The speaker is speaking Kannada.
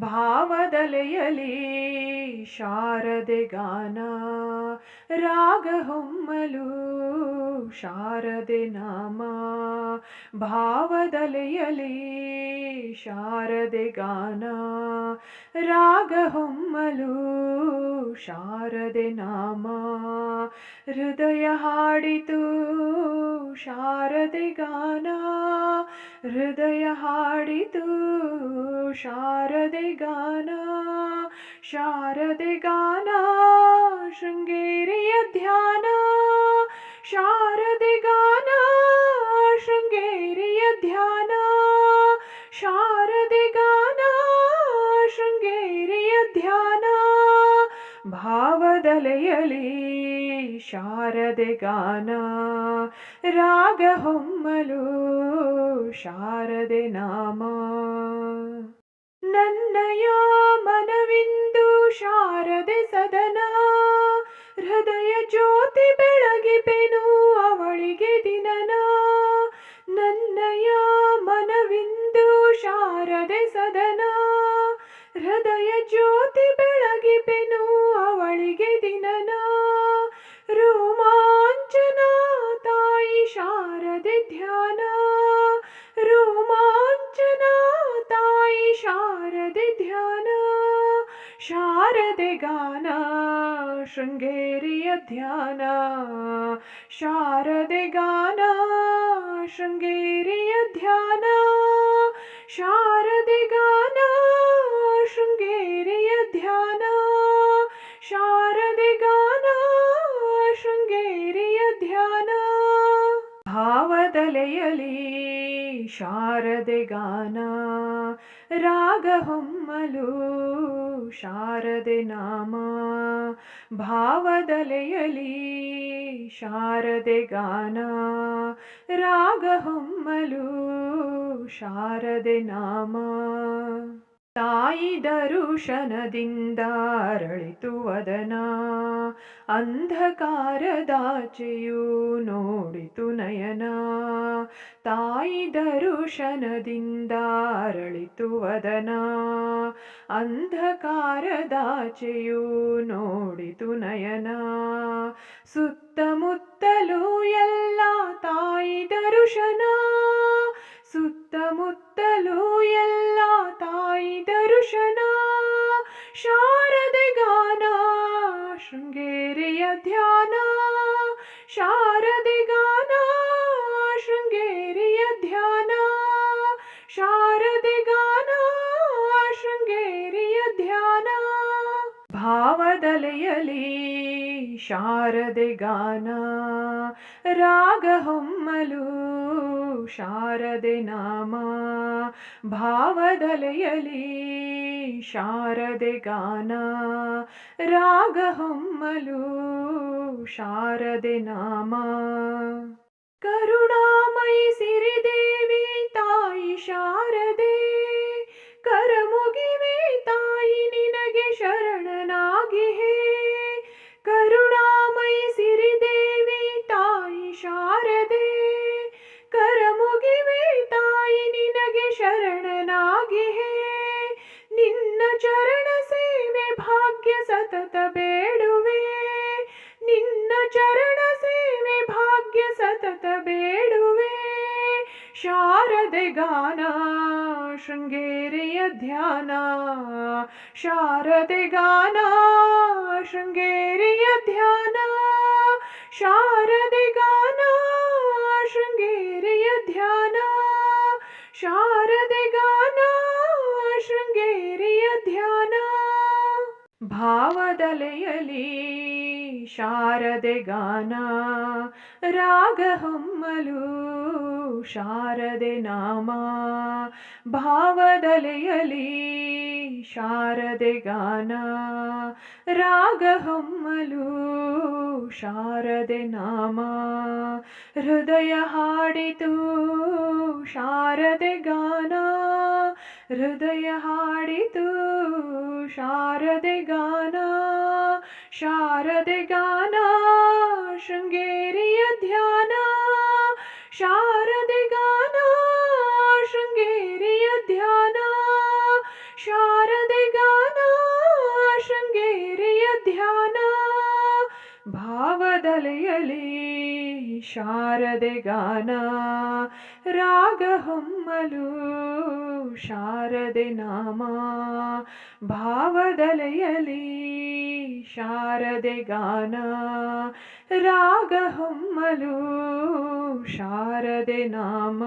ಭಾವದಲೆಯಲಿ ಶಾರದೆ ಗಾನ, ರಾಗ ಹೊಮ್ಮಲು ಶಾರದೆ ನಾಮ. ಭಾವದಲೆಯಲಿ ಶಾರದೆ ಗಾನ, ರಾಗ ಹೊಮ್ಮಲು ಶಾರದೆ ನಾಮ. ಹೃದಯ ಹಾಡಿತು ಶಾರದೆ ಗಾನ, ಹೃದಯ ಹಾಡಿತು ಶಾರದೆ ಗಾನ ಶಾರದೆ ಗಾನ ಶೃಂಗೇರಿಯ ಧ್ಯಾನ ಶಾರದೆ ಗಾನ ಶೃಂಗೇರಿಯ ಧ್ಯಾನ ಶಾರದೆ ಗಾನ ಶೃಂಗೇರಿಯ ಧ್ಯಾನ ಭಾವದಲೆಯಲಿ ಶಾರದೆ ಗಾನ ರಾಗ ಹೊಮ್ಮಲು ಶಾರದೆ ನಾಮ ನನ್ನಯ ಮನವಿಂದು ಶಾರದೆ ಸದನ ಹೃದಯ ಜ್ಯೋತಿ ಬೆಳಗಿಪೆನು ಅವಳಿಗೆ ದಿನನ. ಶಾರದೆ ಗಾನ ಶೃಂಗೇರಿಯ ಧ್ಯಾನ ಶಾರದೆ ಗಾನ ಶೃಂಗೇರಿಯ ಧ್ಯಾನ ಶಾರದೆ ಗಾನ ಶೃಂಗೇರಿಯ ಧ್ಯಾನ ಶಾರದೆ ಗಾನ ಶೃಂಗೇರಿಯ ಧ್ಯಾನ ಭಾವದಲೆಯಲಿ ಶಾರದೆ ಗಾನ ರಾಗ ಹೊಮ್ಮಲು ಶಾರದೆ ನಾಮ ಭಾವದಲೆಯಲಿ ಶಾರದೆ ಗಾನ ರಾಗ ಹೊಮ್ಮಲು ಶಾರದೆ ನಾಮ ತಾಯಿ ದರುಶನದಿಂದ ಅರಳಿತು ವದನ ಅಂಧಕಾರದಾಚೆಯು ನೋಡಿತು ನಯನ. ತಾಯಿ ದರುಶನದಿಂದ ಅರಳಿತು ವದನ ಅಂಧಕಾರದಾಚೆಯು ನೋಡಿತು ನಯನ. ಸುತ್ತಮುತ್ತಲೂ ಎಲ್ಲ ತಾಯಿ ದರುಶನ. ಸುತ್ತಮುತ್ತಲೂ ಎಲ್ಲ ಭಾವದಲೆಯಲಿ ಶಾರದೆ ಗಾನ ರಾಗ ಹೊಮ್ಮಲು ಶಾರದೆ ನಾಮ ಭಾವದಲೆಯಲಿ ಶಾರದೆ ಗಾನ ರಾಗ ಹೊಮ್ಮಲು ಶಾರದೆ ನಾಮ ಕರುಣಾಮಯಿ ಸತತ ಬೇಡುವೆ ನಿನ್ನ ಚರಣ ಸೇವೆ ಭಾಗ್ಯ ಸತತ ಬೇಡುವೆ ಶಾರದೆ ಗಾನ ಶೃಂಗೇರಿಯ ಧ್ಯಾನ ಶಾರದೆ ಗಾನ ಶೃಂಗೇರಿಯ ಧ್ಯಾನ ಶಾರದೆ ಭಾವದಲೆಯಲಿ ಶಾರದೆ ಗಾನ, ರಾಗ ಹೊಮ್ಮಲು ಶಾರದೆ ನಾಮ. ಭಾವದಲೆಯಲಿ ಶಾರದೆ ಗಾನ, ರಾಗ ಹೊಮ್ಮಲು ಶಾರದೆ ನಾಮ. ಹೃದಯ ಹಾಡಿತು ಶಾರದೆ ಗಾನ ಹೃದಯ ಹಾಡಿತು ಶಾರದೆ ಗಾನ ಶಾರದೆ ಗಾನ ಶೃಂಗೇರಿಯ ಧ್ಯಾನ ಶಾರದೆ ಗಾನ ರಾಗ ಹೊಮ್ಮಲು ಶಾರದೆ ನಾಮ ಭಾವದಲೆಯಲಿ ಶಾರದೆ ಗಾನ ರಾಗ ಹೊಮ್ಮಲು ಶಾರದೆ ನಾಮ.